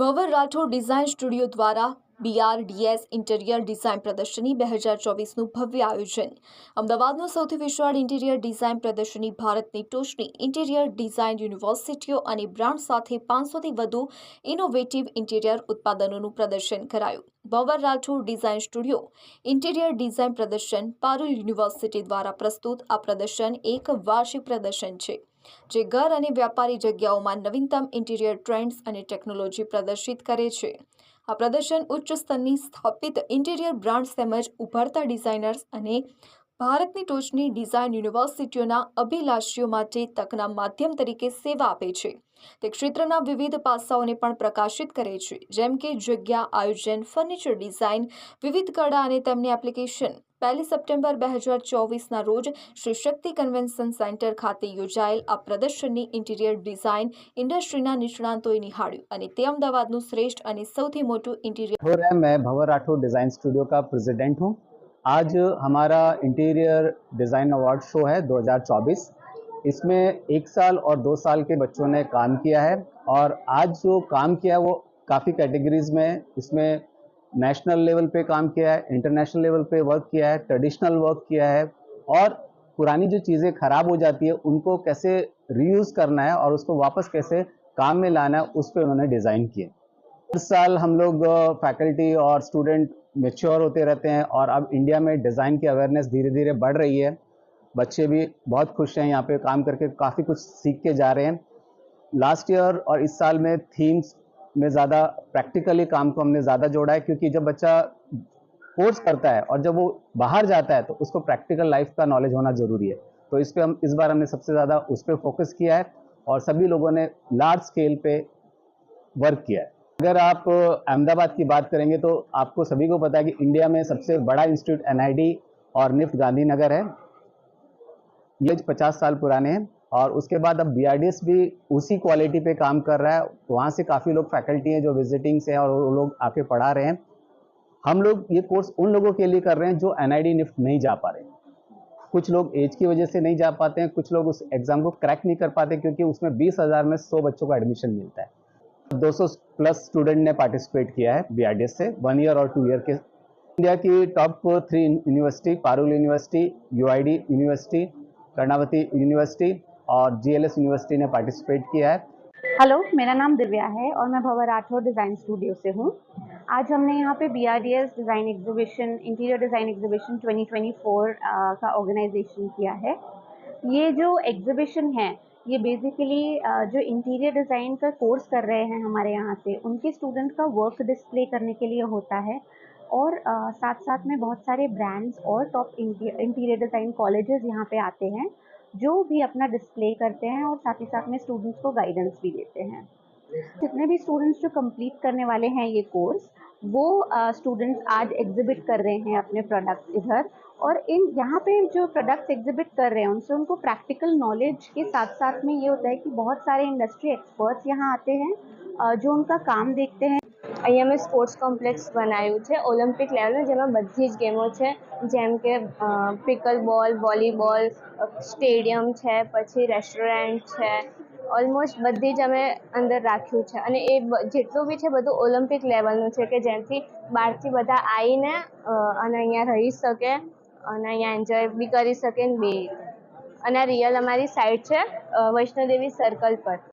ભવર Rathod design studio દ્વારા બીઆરડીએસ interior design પ્રદર્શની બે હજાર ચોવીસનું ભવ્ય આયોજન. અમદાવાદનું સૌથી વિશાળ ઇન્ટિરિયર ડિઝાઇન પ્રદર્શની ભારતની ટોચની ઇન્ટિરિયર ડિઝાઇન યુનિવર્સિટીઓ અને બ્રાન્ડ સાથે પાંચસોથી વધુ ઇનોવેટિવ ઇન્ટિરિયર ઉત્પાદનોનું પ્રદર્શન કરાયું. Bhavar Rathod design studio interior design પ્રદર્શન પારુલ યુનિવર્સિટી દ્વારા પ્રસ્તુત આ પ્રદર્શન એક વાર્ષિક પ્રદર્શન છે. જે ઘર અને વ્યાપારી જગ્યાઓમાં નવીનતમ ઇન્ટિરિયર ટ્રેન્ડ્સ અને ટેકનોલોજી પ્રદર્શિત કરે છે. આ પ્રદર્શન ઉચ્ચ સ્તરની સ્થાપિત ઇન્ટિરિયર બ્રાન્ડ્સ તેમજ ઉભરતા ડિઝાઇનર્સ અને ભારતની ટોચની ડિઝાઇન યુનિવર્સિટીઓના અભિલાષીઓ માટે તકના માધ્યમ તરીકે સેવા આપે છે. તે ક્ષેત્રના વિવિધ પાસાઓને પણ પ્રકાશિત કરે છે, જેમ કે જગ્યા, આયોજન, ફર્નિચર ડિઝાઇન, વિવિધ કળા અને તેમની એપ્લિકેશન. પહેલી સપ્ટેમ્બર બે હજાર ચોવીસના રોજ શ્રી શક્તિ કન્વેન્શન સેન્ટર ખાતે યોજાયેલ આ પ્રદર્શનની ઇન્ટિરિયર ડિઝાઇન ઇન્ડસ્ટ્રીના નિષ્ણાંતોએ નિહાળ્યું અને તે અમદાવાદનું શ્રેષ્ઠ અને સૌથી મોટું ઇન્ટિરિયર राठौर है मैं भंवर राठौर डिज़ाइन स्टूडियो का प्रेसिडेंट हूँ आज हमारा इंटीरियर डिज़ाइन अवार्ड शो है 2024 इसमें एक साल और दो साल के बच्चों ने काम किया है और आज जो काम किया है वो काफ़ी कैटेगरीज में है। इसमें नेशनल लेवल पे काम किया है इंटरनेशनल लेवल पे वर्क किया है ट्रेडिशनल वर्क किया है और पुरानी जो चीज़ें ख़राब हो जाती है, उनको कैसे रीयूज़ करना है और उसको वापस कैसे काम में लाना है, उस पर उन्होंने डिज़ाइन किए। हर साल हम लोग फैकल्टी और स्टूडेंट मेच्योर होते रहते हैं और अब इंडिया में डिज़ाइन की अवेयरनेस धीरे धीरे बढ़ रही है। बच्चे भी बहुत खुश हैं, यहाँ पे काम करके काफ़ी कुछ सीख के जा रहे हैं। लास्ट ईयर और इस साल में थीम्स में ज़्यादा प्रैक्टिकली काम को हमने ज़्यादा जोड़ा है, क्योंकि जब बच्चा कोर्स करता है और जब वो बाहर जाता है तो उसको प्रैक्टिकल लाइफ का नॉलेज होना ज़रूरी है। तो इस पर हम, इस बार हमने सबसे ज़्यादा उस पर फोकस किया है और सभी लोगों ने लार्ज स्केल पे वर्क किया है। अगर आप अहमदाबाद की बात करेंगे तो आपको सभी को पता है कि इंडिया में सबसे बड़ा इंस्टीट्यूट एनआईडी और निफ्ट गांधीनगर है। ये पचास साल पुराने हैं। और उसके बाद अब बी भी उसी क्वालिटी पे काम कर रहा है। वहाँ से काफ़ी लोग फैकल्टी हैं जो विजिटिंग से हैं और वो लोग आके पढ़ा रहे हैं। हम लोग ये कोर्स उन लोगों के लिए कर रहे हैं जो एनआईडी निफ्ट नहीं जा पा रहे। कुछ लोग एज की वजह से नहीं जा पाते हैं, कुछ लोग उस एग्ज़ाम को क्रैक नहीं कर पाते क्योंकि उसमें बीस हज़ार में सौ बच्चों को एडमिशन मिलता है। 200 प्लस स्टूडेंट ने पार्टिसिपेट किया है बी से वन ईयर और टू ईयर के। इंडिया की top three university Parul university UID university Karnavati university और जीएलएस यूनिवर्सिटी ने पार्टिसिपेट किया है। हेलो मेरा नाम दिव्या है और मैं भवर राठौर डिज़ाइन स्टूडियो से हूँ। आज हमने यहाँ पे B design exhibition interior design exhibition 2024 uh, का ऑर्गेनाइजेशन किया है। ये जो एग्जीबिशन है ये बेसिकली जो इंटीरियर डिज़ाइन का कोर्स कर रहे हैं हमारे यहाँ से उनके स्टूडेंट का वर्क डिस्प्ले करने के लिए होता है। और साथ साथ में बहुत सारे ब्रांड्स और टॉप इंटीरियर डिज़ाइन कॉलेजेस यहाँ पे आते हैं। जो भी अपना डिस्प्ले करते हैं और साथ ही साथ में स्टूडेंट्स को गाइडेंस भी देते हैं। जितने भी स्टूडेंट्स जो कंप्लीट करने वाले हैं ये कोर्स वो स्टूडेंट्स आज एग्जिबिट कर रहे हैं अपने प्रोडक्ट्स इधर और इन, यहाँ पे जो प्रोडक्ट्स एग्जिबिट कर रहे हैं उनसे उनको प्रैक्टिकल नॉलेज के साथ साथ में ये होता है कि बहुत सारे इंडस्ट्री एक्सपर्ट्स यहाँ आते हैं जो उनका काम देखते हैं અહીંયા મેં સ્પોર્ટ્સ કોમ્પ્લેક્સ બનાવ્યું છે ઓલિમ્પિક લેવલનું જેમાં બધી જ ગેમો છે. જેમ કે પિકલ બોલ વોલીબોલ સ્ટેડિયમ છે, પછી રેસ્ટોરન્ટ છે. ઓલમોસ્ટ બધી જ અમે અંદર રાખ્યું છે. અને એ જેટલું બી છે બધું ઓલિમ્પિક લેવલનું છે, કે જેમથી બહારથી બધા આવીને અને અહીંયા રહી શકે, અને અહીંયા એન્જોય બી કરી શકે ને બે અને આ રિયલ અમારી સાઇટ છે વૈષ્ણોદેવી સર્કલ પર.